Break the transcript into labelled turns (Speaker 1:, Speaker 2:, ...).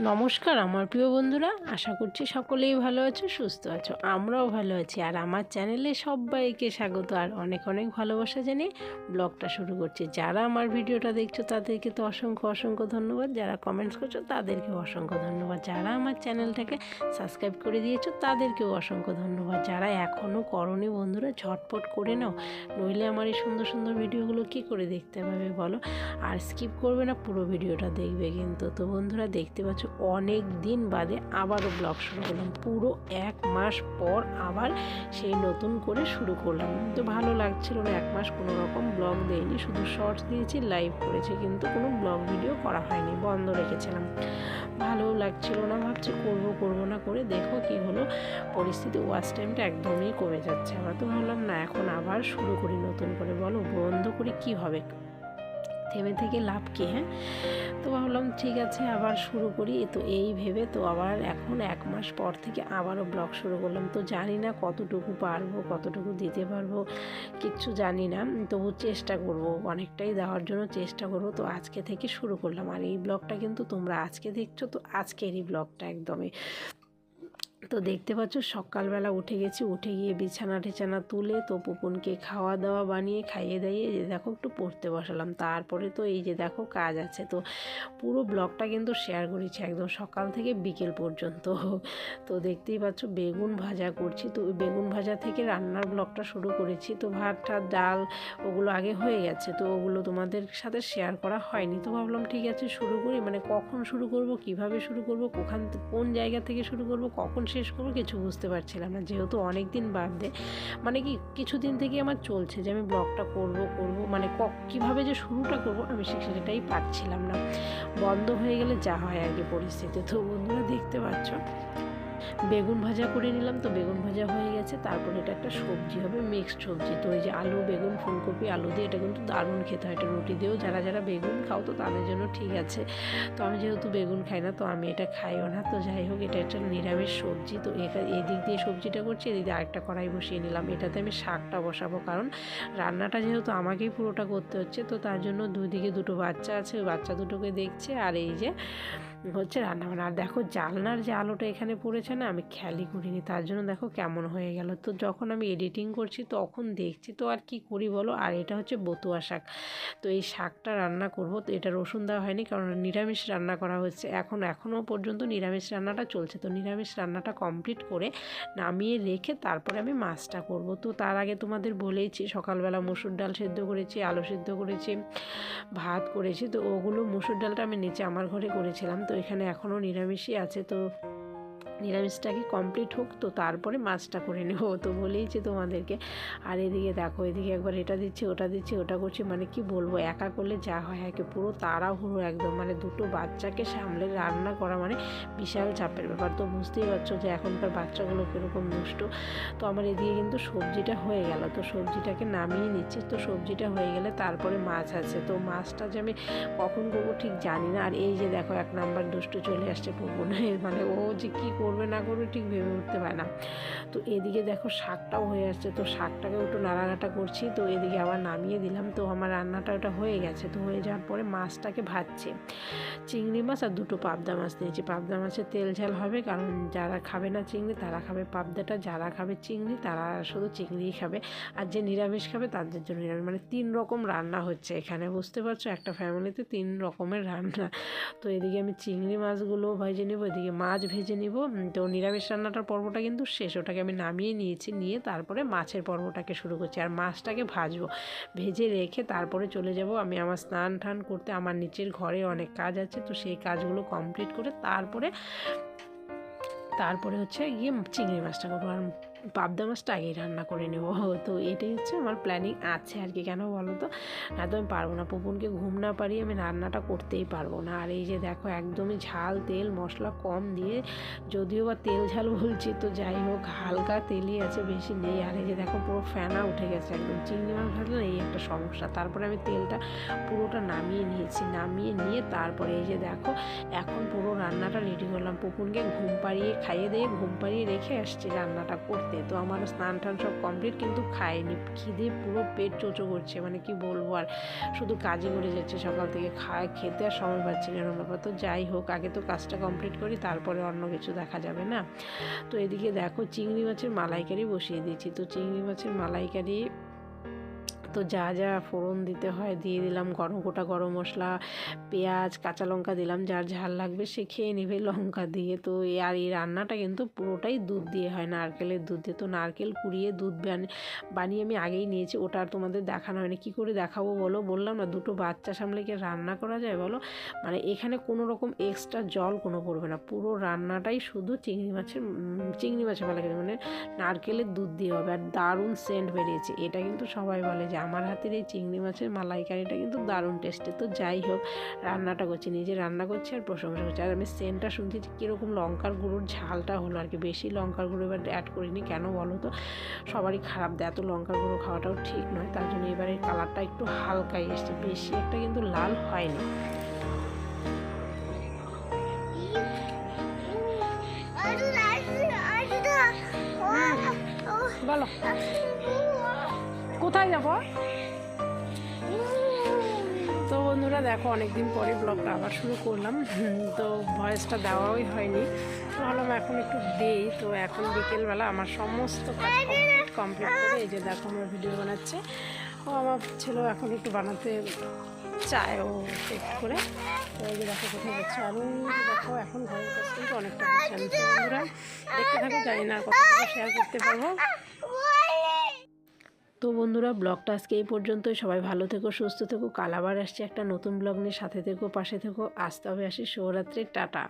Speaker 1: নমস্কার, আমার প্রিয় বন্ধুরা। আশা করছি সকলেই ভালো আছো, সুস্থ আছো, আমরাও ভালো আছি। আর আমার চ্যানেলে সবাইকে স্বাগত। আর অনেক অনেক ভালোবাসা জানিয়ে ব্লগটা শুরু করছি। যারা আমার ভিডিওটা দেখছ, তাদেরকে তো অসংখ্য অসংখ্য ধন্যবাদ। যারা কমেন্টস করছ, তাদেরকেও অসংখ্য ধন্যবাদ। যারা আমার চ্যানেলটাকে সাবস্ক্রাইব করে দিয়েছ, তাদেরকেও অসংখ্য ধন্যবাদ। যারা এখনও করনি বন্ধুরা, ঝটপট করে নাও। নইলে আমার এই সুন্দর সুন্দর ভিডিওগুলো কী করে দেখতে পাবে বলো? আর স্কিপ করবে না, পুরো ভিডিওটা দেখবে কিন্তু। তো বন্ধুরা, দেখতে পাচ্ছ অনেক দিন বাদে আবারও ব্লগ শুরু করলাম। পুরো এক মাস পর আবার সেই নতুন করে শুরু করলাম। তো ভালো লাগছিল না, এক মাস কোনো রকম ব্লগ দেয়নি শুধু শর্টস দিয়েছি লাইভ করেছি, কিন্তু কোনো ব্লগ ভিডিও করা হয়নি, বন্ধ রেখেছিলাম। ভালো লাগছিল না, ভাবছি করব করব না করে দেখো কি হলো, পরিস্থিতি ওয়াচ টাইমটা একদমই কমে যাচ্ছে। আমরা তো ভাবলাম, না, এখন আবার শুরু করি নতুন করে, বলো, বন্ধ করে কি হবে? থেমে থেকে লাভ কি হ্যাঁ? তো ভাবলাম ঠিক আছে, আবার শুরু করি। তো এই ভেবে তো আবার এখন এক মাস পর থেকে আবারও ব্লগ শুরু করলাম। তো জানি না কতটুকু পারব, কতটুকু দিতে পারব, কিচ্ছু জানি না। তবু চেষ্টা করব, অনেকটাই দেওয়ার জন্য চেষ্টা করব। তো আজকে থেকে শুরু করলাম। আর এই ব্লগটা কিন্তু তোমরা আজকে দেখছ, তো আজকের এই ব্লগটা একদমই। তো দেখতে পাচ্ছ, সকালবেলা উঠে গেছি, উঠে গিয়ে বিছানা টিছানা তুলে তো পুপুনকে খাওয়া দাওয়া বানিয়ে খাইয়ে দাইয়ে যে দেখো একটু পড়তে বসালাম। তারপরে তো এই যে দেখো কাজ আছে। তো পুরো ব্লগটা কিন্তু শেয়ার করেছি একদম সকাল থেকে বিকেল পর্যন্ত। তো দেখতেই পাচ্ছ, বেগুন ভাজা করছি। তো বেগুন ভাজা থেকে রান্নার ব্লগটা শুরু করেছি। তো ভাত টাত ডাল ওগুলো আগে হয়ে গেছে। তো ওগুলো তোমাদের সাথে শেয়ার করা হয়নি। তো ভাবলাম, ঠিক আছে, শুরু করি। মানে কখন শুরু করব, কীভাবে শুরু করব, কোখান, কোন জায়গা থেকে শুরু করব, কখন শেষ করব, কিছু বুঝতে পারছিলাম না। যেহেতু অনেক দিন বাদে মানে কি কিছুদিন থেকে আমার চলছে যে আমি ব্লগটা করব করব মানে কীভাবে যে শুরুটা করব, আমি সেটাই পাচ্ছিলাম না। বন্ধ হয়ে গেলে যা হয় আর কি পরিস্থিতি। তো বন্ধুরা, দেখতে পাচ্ছ? বেগুন ভাজা করে নিলাম, তো বেগুন ভাজা হয়ে গেছে। তারপর এটা একটা সবজি হবে মিক্সড সবজি। তো ওই যে আলু, বেগুন, ফুলকপি, আলু দিয়ে এটা কিন্তু দারুণ খেতে হয়। এটা রুটি দিয়েও যারা যারা বেগুন খাও তো তাদের জন্য ঠিক আছে। তো আমি যেহেতু বেগুন খাই না, তো আমি এটা খাইও না। তো যাই হোক, এটা একটা নিরামিষ সবজি। তো এদিক দিয়ে সবজিটা করছি, এদিক দিয়ে আরেকটা কড়াই বসিয়ে নিলাম। এটাতে আমি শাকটা বসাবো, কারণ রান্নাটা যেহেতু আমাকেই পুরোটা করতে হচ্ছে, তো তার জন্য দুদিকে দুটো বাচ্চা আছে, ওই বাচ্চা দুটোকে দেখছে। আর এই যে হচ্ছে রান্নাবান্না। আর দেখো জানলার যে আলোটা এখানে পড়েছে না, আমি খেয়ালই করিনি। তার জন্য দেখো কেমন হয়ে গেল। তো যখন আমি এডিটিং করছি, তখন দেখছি তো আর কি করি বলো? আর এটা হচ্ছে বতুয়া শাক। তো এই শাকটা রান্না করব। তো এটা রসুন দেওয়া হয়নি, কারণ নিরামিষ রান্না করা হচ্ছে। এখন, এখনও পর্যন্ত নিরামিষ রান্নাটা চলছে। তো নিরামিষ রান্নাটা কমপ্লিট করে নামিয়ে রেখে তারপরে আমি মাছটা করব। তো তার আগে তোমাদের বলেইছি, সকালবেলা মুসুর ডাল সেদ্ধ করেছি, আলু সেদ্ধ করেছি, ভাত করেছি। তো ওগুলো মুসুর ডালটা আমি নিচে আমার ঘরে করেছিলাম। তো এখানে এখনও নিরামিষই আছে তো নিরামিষটাকে কমপ্লিট হোক, তো তারপরে মাছটা করে নেব। তো বলেইছি তোমাদেরকে, আর এদিকে দেখো, এদিকে একবার এটা দিচ্ছি, ওটা দিচ্ছি, ওটা করছি মানে কি বলব, একা করলে যা হয়, একে পুরো তাড়াহুড়ো একদম মানে দুটো বাচ্চাকে সামলে রান্না করা মানে বিশাল চাপের ব্যাপার। তো বুঝতেই পারছ যে এখনকার বাচ্চাগুলো কীরকম দুষ্ট। তো আমার এদিকে কিন্তু সবজিটা হয়ে গেল, তো সবজিটাকে নামিয়ে নিচ্ছি। তো সবজিটা হয়ে গেলে তারপরে মাছ আছে, তো মাছটা যে আমি কখন করব ঠিক জানি না। আর এই যে দেখো, এক নাম্বার দুষ্ট চলে আসছে পুকুনের মানে ও যে কী করবে না করবে ঠিক ভেবে উঠতে পারে না। তো এদিকে দেখো শাকটাও হয়ে আসছে। তো শাকটাকে একটু নাড়াঘাটা করছি। তো এদিকে আবার নামিয়ে দিলাম। তো আমার রান্নাটা ওটা হয়ে গেছে। তো হয়ে যাওয়ার পরে মাছটাকে ভাজছে। চিংড়ি মাছ আর দুটো পাবদা মাছ নিয়েছি। পাবদা মাছের তেল ঝাল হবে কারণ যারা খাবে না চিংড়ি, তারা খাবে পাবদাটা। যারা খাবে চিংড়ি, তারা শুধু চিংড়িই খাবে। আর যে নিরামিষ খাবে, তাদের জন্য নিরামিষ। মানে তিন রকম রান্না হচ্ছে এখানে। বুঝতে পারছ? একটা ফ্যামিলিতে তিন রকমের রান্না। তো এদিকে আমি চিংড়ি মাছগুলো ভেজে নেব, এদিকে মাছ ভেজে নিব। তো নিরামিষ রান্নাটার পর্বটা কিন্তু শেষ। ওটাকে আমি নামিয়ে নিয়েছি, নিয়ে তারপরে মাছের পর্বটাকে শুরু করছি। আর মাছটাকে ভাজবো, ভেজে রেখে তারপরে চলে যাব আমি আমার স্নান টান করতে। আমার নিচের ঘরে অনেক কাজ আছে, তো সেই কাজগুলো কমপ্লিট করে তারপরে তারপরে হচ্ছে গিয়ে চিংড়ি মাছটা করব। আর পাবদা মাছটা আগেই রান্না করে নেব। তো এটাই হচ্ছে আমার প্ল্যানিং আছে আর কি, কেন বলো তো? না তো আমি পারব না, পুপুনকে ঘুম না পারি আমি রান্নাটা করতেই পারব না। আর এই যে দেখো, একদমই ঝাল, তেল, মশলা কম দিয়ে যদিও বা তেল ঝাল বলছি, তো যাই হোক, হালকা তেলই আছে, বেশি নেই। আর এই যে দেখো, পুরো ফেনা উঠে গেছে একদম। চিংড়ি মাছ ভাজলে এই একটা সমস্যা। তারপরে আমি তেলটা পুরোটা নামিয়ে নিয়েছি। নামিয়ে নিয়ে তারপরে এই যে দেখো, এখন পুরো রান্নাটা রেডি করলাম। পুকুনকে ঘুম পাড়িয়ে, খাইয়ে দিয়ে ঘুম পাড়িয়ে রেখে আসছি রান্নাটা করতে। তো আমার স্নান টান সব কমপ্লিট কিন্তু খাইনি। খিদে পুরো পেট চোচো করছে মানে কি বলব আর। শুধু কাজে করে যাচ্ছে, সকাল থেকে খায়, খেতে আর সময় পাচ্ছি না এরকম ব্যাপার তো যাই হোক, আগে তো কাজটা কমপ্লিট করি, তারপরে অন্য কিছু দেখা যাবে না। তো এদিকে দেখো, চিংড়ি মাছের মালাইকারি বসিয়ে দিয়েছি। তো চিংড়ি মাছের মালাইকারি তো যা যা ফোড়ন দিতে হয় দিয়ে দিলাম। গরম গোটা গরম মশলা, পেঁয়াজ, কাঁচা লঙ্কা দিলাম। যার ঝাল লাগবে সে খেয়ে নেবে লঙ্কা দিয়ে। তো আর এই রান্নাটা কিন্তু পুরোটাই দুধ দিয়ে হয়, নারকেলের দুধ দিয়ে। তো নারকেল কুড়িয়ে দুধ বান- বানিয়ে আমি আগেই নিয়েছি। ওটা আর তোমাদের দেখানো হয়নি। কী করে দেখাবো বলো? বললাম না, দুটো বাচ্চা সামলে কি রান্না করা যায় বলো? মানে এখানে কোনো রকম এক্সট্রা জল কোনো পড়বে না। পুরো রান্নাটাই শুধু চিংড়ি মাছের চিংড়ি মাছের মালাইকারি মানে নারকেলের দুধ দিয়ে হবে। আর দারুণ সেন্ট বেরিয়েছে। এটা কিন্তু সবাই বলে যে আমার হাতের এই চিংড়ি মাছের মালাইকারিটা কিন্তু দারুণ টেস্টে তো যাই হোক রান্নাটা করছি নিজে রান্না করছি আর প্রশংসা করছি আর আমি সেন্টটা শুনছি যে কীরকম লঙ্কার গুঁড়োর ঝালটা হলো আর কি বেশি লঙ্কার গুঁড়ো এবার অ্যাড করিনি কেন বলো তো সবারই খারাপ দেয় এত লঙ্কার গুঁড়ো খাওয়াটাও ঠিক নয় তার জন্য এবারে কালারটা একটু হালকাই এসছে বেশি একটা কিন্তু লাল হয়নি বলো কোথায় যাব? তো বন্ধুরা, দেখো, অনেকদিন পরে ব্লগটা আবার শুরু করলাম। তো ভয়েসটা দেওয়াই হয়নি। ভাবলাম এখন একটু দেই। তো এখন বিকেলবেলা আমার সমস্ত কাজ কমপ্লিট কমপ্লিট করে এই যে দেখো, আমার ভিডিও বানাচ্ছে। ও, আমার ছেলেও এখন একটু বানাতে চায় ও একটু করে। তো এই যে দেখো, কোথায় যাচ্ছে। আর দেখো, এখন ঘরের কাছ থেকে অনেকটা বন্ধুরা, দেখতে থাকো, জানি না কতটুকু শেয়ার করতে পারব। তো বন্ধুরা, ব্লগটা আজকে এই পর্যন্ত সবাই ভালো থেকো, সুস্থ থেকো। কাল আবার আসছে একটা নতুন ব্লগ নিয়ে। সাথে থেকো, পাশে থেকো। আসতে হবে আসি। শিবরাত্রির টাটা।